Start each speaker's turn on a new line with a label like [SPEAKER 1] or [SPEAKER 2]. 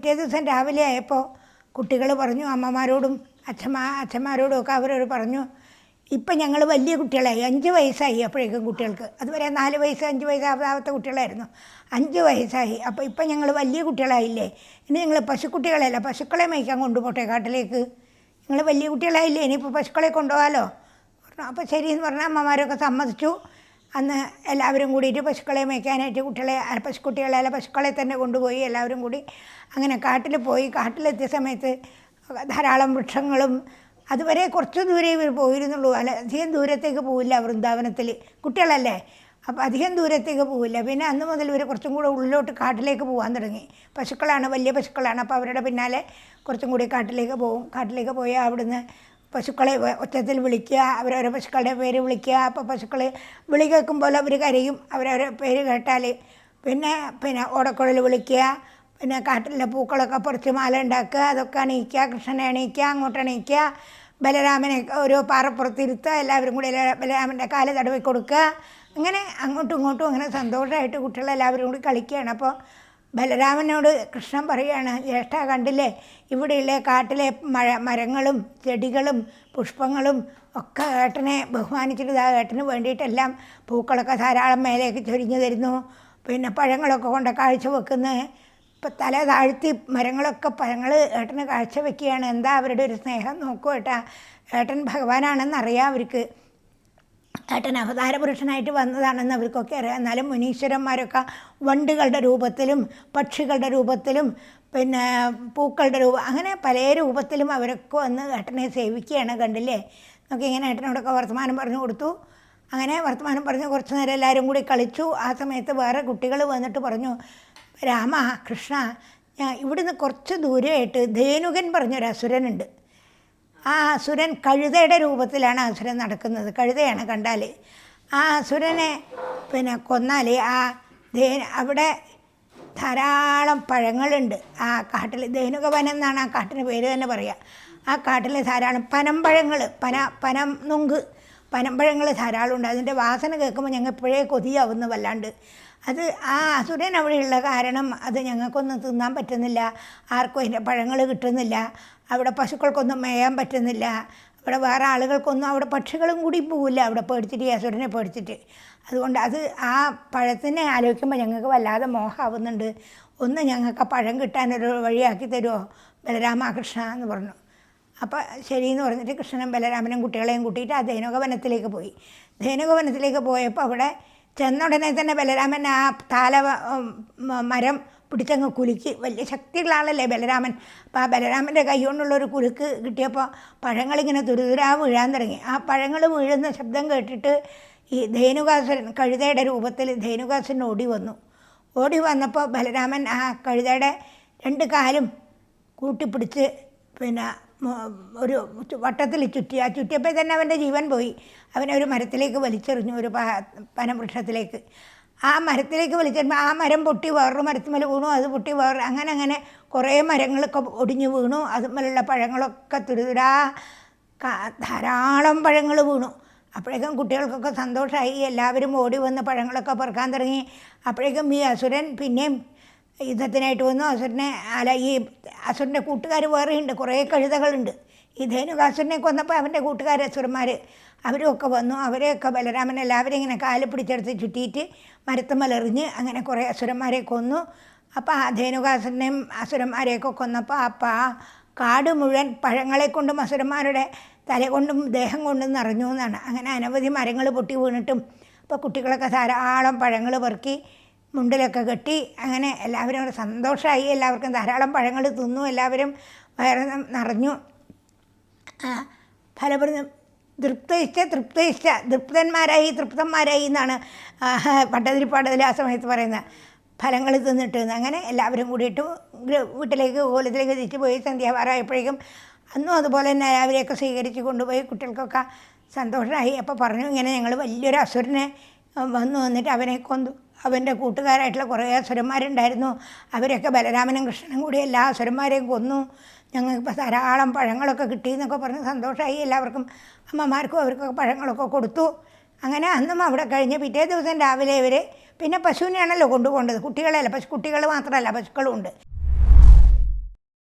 [SPEAKER 1] പിറ്റേ ദിവസം രാവിലെ ആയപ്പോൾ കുട്ടികൾ പറഞ്ഞു അമ്മമാരോടും അച്ഛന്മാ അച്ഛന്മാരോടും ഒക്കെ അവരോട് പറഞ്ഞു ഇപ്പം ഞങ്ങൾ വലിയ കുട്ടികളായി അഞ്ച് വയസ്സായി അപ്പോഴേക്കും കുട്ടികൾക്ക്. അതുവരെ നാല് വയസ്സ് അഞ്ച് വയസ്സ് ആവാത്ത കുട്ടികളായിരുന്നു. അഞ്ച് വയസ്സായി. അപ്പോൾ ഇപ്പം ഞങ്ങൾ വലിയ കുട്ടികളായില്ലേ? ഇനി ഞങ്ങൾ പശുക്കുട്ടികളല്ല പശുക്കളെ മേയ്ക്കാൻ കൊണ്ടുപോട്ടെ കാട്ടിലേക്ക്. നിങ്ങൾ വലിയ കുട്ടികളായില്ലേ? ഇനിയിപ്പോൾ പശുക്കളെ കൊണ്ടുപോകാമല്ലോ അപ്പോൾ ശരിയെന്ന് പറഞ്ഞാൽ അമ്മമാരൊക്കെ സമ്മതിച്ചു. അന്ന് എല്ലാവരും കൂടിയിട്ട് പശുക്കളെ മേയ്ക്കാനായിട്ട് കുട്ടികളെ പശുക്കുട്ടികളെ അല്ല പശുക്കളെ തന്നെ കൊണ്ടുപോയി എല്ലാവരും കൂടി അങ്ങനെ കാട്ടിൽ പോയി. കാട്ടിലെത്തിയ സമയത്ത് ധാരാളം വൃക്ഷങ്ങളും അതുവരെ കുറച്ച് ദൂരെ ഇവർ പോയിരുന്നുള്ളൂ. അല്ല അധികം ദൂരത്തേക്ക് പോവില്ല വൃന്ദാവനത്തിൽ. കുട്ടികളല്ലേ? അപ്പോൾ അധികം ദൂരത്തേക്ക് പോവില്ല. പിന്നെ അന്ന് മുതൽ ഇവർ കുറച്ചും കൂടെ ഉള്ളിലോട്ട് കാട്ടിലേക്ക് പോകാൻ തുടങ്ങി. പശുക്കളാണ് വലിയ പശുക്കളാണ്. അപ്പോൾ അവരുടെ പിന്നാലെ കുറച്ചും കൂടി കാട്ടിലേക്ക് പോകും കാട്ടിലേക്ക് പോയാൽ അവിടുന്ന് പശുക്കളെ ഒറ്റത്തിൽ വിളിക്കുക അവരോരോ പശുക്കളുടെ പേര് വിളിക്കുക. അപ്പോൾ പശുക്കൾ വിളി കേൾക്കുമ്പോൾ അവർ കരയും. അവരോരോ പേര് കേട്ടാൽ പിന്നെ പിന്നെ ഓടക്കുഴൽ വിളിക്കുക. പിന്നെ കാട്ടിലെ പൂക്കളൊക്കെ പറിച്ച് മാല ഉണ്ടാക്കുക. അതൊക്കെ അണിയിക്കുക. കൃഷ്ണനെ അണിയിക്കുക. അങ്ങോട്ട് അണിയിക്കുക. ബലരാമനെ ഒരു പാറപ്പുറത്തിരുത്തുക എല്ലാവരും കൂടി ബലരാമന്റെ കാൽ തടവി കൊടുക്കുക അങ്ങനെ അങ്ങോട്ടും ഇങ്ങോട്ടും അങ്ങനെ സന്തോഷമായിട്ട് കുട്ടികളെല്ലാവരും കൂടി കളിക്കുകയാണ്. അപ്പോൾ ബലരാമനോട് കൃഷ്ണൻ പറയുകയാണ് ജ്യേഷ്ഠ കണ്ടില്ലേ? ഇവിടെയുള്ള കാട്ടിലെ മഴ മരങ്ങളും ചെടികളും പുഷ്പങ്ങളും ഒക്കെ ഏട്ടനെ ബഹുമാനിച്ചിട്ട് ആ ഏട്ടന് വേണ്ടിയിട്ടെല്ലാം പൂക്കളൊക്കെ ധാരാളം മേലേക്ക് ചൊരിഞ്ഞു തരുന്നു. പിന്നെ പഴങ്ങളൊക്കെ കൊണ്ട് കാഴ്ച വെക്കുന്ന. ഇപ്പം തല താഴ്ത്തി മരങ്ങളൊക്കെ പഴങ്ങൾ ഏട്ടന് കാഴ്ച വെക്കുകയാണ്. എന്താ അവരുടെ ഒരു സ്നേഹം? നോക്കൂ ഏട്ടാ. ഏട്ടൻ ഭഗവാനാണെന്നറിയാം അവർക്ക്. ഏട്ടൻ അവതാര പുരുഷനായിട്ട് വന്നതാണെന്ന് അവർക്കൊക്കെ അറിയാം. എന്നാലും മുനീശ്വരന്മാരൊക്കെ വണ്ടുകളുടെ രൂപത്തിലും പക്ഷികളുടെ രൂപത്തിലും പിന്നെ പൂക്കളുടെ രൂപം അങ്ങനെ പല രൂപത്തിലും അവരൊക്കെ വന്ന് ഏട്ടനെ സേവിക്കുകയാണ് കണ്ടില്ലേ? നമുക്ക് ഇങ്ങനെ ഏട്ടനോടൊക്കെ വർത്തമാനം പറഞ്ഞു കൊടുത്തു. അങ്ങനെ വർത്തമാനം പറഞ്ഞ് കുറച്ച് നേരം എല്ലാവരും കൂടി കളിച്ചു. ആ സമയത്ത് വേറെ കുട്ടികൾ വന്നിട്ട് പറഞ്ഞു രാമ കൃഷ്ണ ഇവിടുന്ന് കുറച്ച് ദൂരമായിട്ട് ധേനുകൻ പറഞ്ഞൊരു അസുരനുണ്ട് ആ അസുരൻ കഴുതയുടെ രൂപത്തിലാണ് അസുരൻ നടക്കുന്നത്. കഴുതയാണ് കണ്ടാൽ ആ അസുരനെ പിന്നെ കൊന്നാൽ ആ ധേ അവിടെ ധാരാളം പഴങ്ങളുണ്ട്. ആ കാട്ടിൽ ധേനുകവനം എന്നാണ് ആ കാട്ടിന് പേര് തന്നെ പറയുക ആ കാട്ടിൽ ധാരാളം പനമ്പഴങ്ങൾ പന പനം നുങ്ക് പനമ്പഴങ്ങൾ ധാരാളം ഉണ്ട് അതിന്റെ വാസന കേൾക്കുമ്പോൾ ഞങ്ങൾ ഇപ്പോഴേ കൊതിയാവുന്നു വല്ലാണ്ട്. അത് ആ അസുരൻ അവിടെയുള്ള കാരണം അത് ഞങ്ങൾക്കൊന്നും തിന്നാൻ പറ്റുന്നില്ല. ആർക്കും അതിന്റെ പഴങ്ങൾ കിട്ടുന്നില്ല. അവിടെ പശുക്കൾക്കൊന്നും മേയാൻ പറ്റുന്നില്ല. അവിടെ വേറെ ആളുകൾക്കൊന്നും അവിടെ പക്ഷികളും കൂടി പോവില്ല. അവിടെ പേടിച്ചിട്ട് ഈ അസുരനെ പേടിച്ചിട്ട്. അതുകൊണ്ട് അത് ആ പഴത്തിനെ ആലോചിക്കുമ്പോൾ ഞങ്ങൾക്ക് വല്ലാതെ മോഹമാവുന്നുണ്ട്. ഒന്ന് ഞങ്ങൾക്ക് ആ പഴം കിട്ടാനൊരു വഴിയാക്കി തരുമോ? ബലരാമകൃഷ്ണ എന്ന് പറഞ്ഞു. അപ്പോൾ ശരിയെന്ന് പറഞ്ഞിട്ട് കൃഷ്ണനും ബലരാമനും കുട്ടികളെയും കൂട്ടിയിട്ട് ആ ധേനുകവനത്തിലേക്ക് പോയി. ധേനുകവനത്തിലേക്ക് പോയപ്പോൾ അവിടെ ചെന്നുടനെ തന്നെ ബലരാമൻ ആ താല മരം പിടിച്ചങ്ങ് കുലുക്കി. വലിയ ശക്തിയുള്ള ആളല്ലേ ബലരാമൻ. അപ്പോൾ ആ ബലരാമന്റെ കൈ കൊണ്ടുള്ളൊരു കുലുക്ക് കിട്ടിയപ്പോൾ പഴങ്ങളിങ്ങനെ തുരുതുരാ വീഴാൻ തുടങ്ങി. ആ പഴങ്ങൾ വീഴുന്ന ശബ്ദം കേട്ടിട്ട് ഈ ധേനുകാസുരൻ കഴുതയുടെ രൂപത്തിൽ ധേനുകാസുരൻ ഓടി വന്നു. ഓടി വന്നപ്പോൾ ബലരാമൻ ആ കഴുതയുടെ രണ്ട് കാലും കൂട്ടിപ്പിടിച്ച് പിന്നെ ഒരു വട്ടത്തിൽ ചുറ്റി. ആ ചുറ്റിയപ്പോൾ തന്നെ അവന്റെ ജീവൻ പോയി. അവനെ ഒരു മരത്തിലേക്ക് വലിച്ചെറിഞ്ഞു ഒരു പനവൃക്ഷത്തിലേക്ക് ആ മരത്തിലേക്ക് വലിച്ചെറിഞ്ഞപ്പോൾ ആ മരം പൊട്ടി വേറൊരു മരത്തുമ്മൽ വീണു അത് പൊട്ടി വേറെ അങ്ങനെ അങ്ങനെ കുറേ മരങ്ങളൊക്കെ ഒടിഞ്ഞു വീണു. അതുമ്മലുള്ള പഴങ്ങളൊക്കെ തുരുതുരാ ധാരാളം പഴങ്ങൾ വീണു. അപ്പോഴേക്കും കുട്ടികൾക്കൊക്കെ സന്തോഷമായി എല്ലാവരും ഓടി വന്ന് പഴങ്ങളൊക്കെ പെറുക്കാൻ തുടങ്ങി. അപ്പോഴേക്കും ഈ അസുരൻ പിന്നെയും യുദ്ധത്തിനായിട്ട് വന്നു. അസുരനെ അല്ല ഈ അസുരന്റെ കൂട്ടുകാർ വേറെയുണ്ട്. കുറേ കഴുതകളുണ്ട്. ഈ ധേനുകാസുരനെ കൊന്നപ്പോൾ അവന്റെ കൂട്ടുകാർ അസുരന്മാർ അവരുമൊക്കെ വന്നു. അവരെയൊക്കെ ബലരാമൻ എല്ലാവരും ഇങ്ങനെ കാൽ പിടിച്ചെടുത്ത് ചുറ്റിയിട്ട് മരത്തുമലെറിഞ്ഞ് അങ്ങനെ കുറേ അസുരന്മാരെ കൊന്നു. അപ്പോൾ ആ ധേനുകാസുരനെയും അസുരന്മാരെയൊക്കെ കൊന്നപ്പോൾ അപ്പോൾ ആ കാട് മുഴുവൻ പഴങ്ങളെ കൊണ്ടും അസുരന്മാരുടെ തല കൊണ്ടും ദേഹം കൊണ്ടും നിറഞ്ഞു എന്നാണ്. അങ്ങനെ അനവധി മരങ്ങൾ പൊട്ടി വീണിട്ടും അപ്പോൾ കുട്ടികളൊക്കെ ധാരാളം പഴങ്ങൾ പെറുക്കി മുണ്ടിലൊക്കെ കെട്ടി അങ്ങനെ എല്ലാവരും കൂടെ സന്തോഷമായി എല്ലാവർക്കും ധാരാളം പഴങ്ങൾ തിന്നു. എല്ലാവരും വയറ് നിറഞ്ഞു. ഫലപ്രദം. തൃപ്തയിച്ച തൃപ്തയിച്ച തൃപ്തന്മാരായി തൃപ്തന്മാരായി എന്നാണ് പട്ടതിരിപ്പാടതിൽ ആ സമയത്ത് പറയുന്നത്. ഫലങ്ങൾ തിന്നിട്ട് അങ്ങനെ എല്ലാവരും കൂടിയിട്ട് വീട്ടിലേക്ക് കോലത്തിലേക്ക് തിരിച്ചു പോയി. സന്ധ്യാവാറായപ്പോഴേക്കും അന്നും അതുപോലെ തന്നെ രാവിലെയൊക്കെ സ്വീകരിച്ച് കൊണ്ടുപോയി. കുട്ടികൾക്കൊക്കെ സന്തോഷമായി അപ്പോൾ പറഞ്ഞു ഇങ്ങനെ ഞങ്ങൾ വലിയൊരു അസുരനെ വന്നു വന്നിട്ട് അവനെ കൊന്നു. അവന്റെ കൂട്ടുകാരായിട്ടുള്ള കുറേ അസുരന്മാരുണ്ടായിരുന്നു. അവരൊക്കെ ബലരാമനും കൃഷ്ണനും കൂടി എല്ലാ അസുരന്മാരെയും കൊന്നു. ഞങ്ങൾക്ക് ഇപ്പോൾ ധാരാളം പഴങ്ങളൊക്കെ കിട്ടി എന്നൊക്കെ പറഞ്ഞ് സന്തോഷമായി. എല്ലാവർക്കും അമ്മമാർക്കും അവർക്കൊക്കെ പഴങ്ങളൊക്കെ കൊടുത്തു. അങ്ങനെ അന്നും അവിടെ കഴിഞ്ഞ് പിറ്റേ ദിവസം രാവിലെ ഇവർ പിന്നെ പശുവിനെയാണല്ലോ കൊണ്ടുപോകേണ്ടത്. കുട്ടികളല്ല പശു കുട്ടികൾ മാത്രമല്ല പശുക്കളും ഉണ്ട്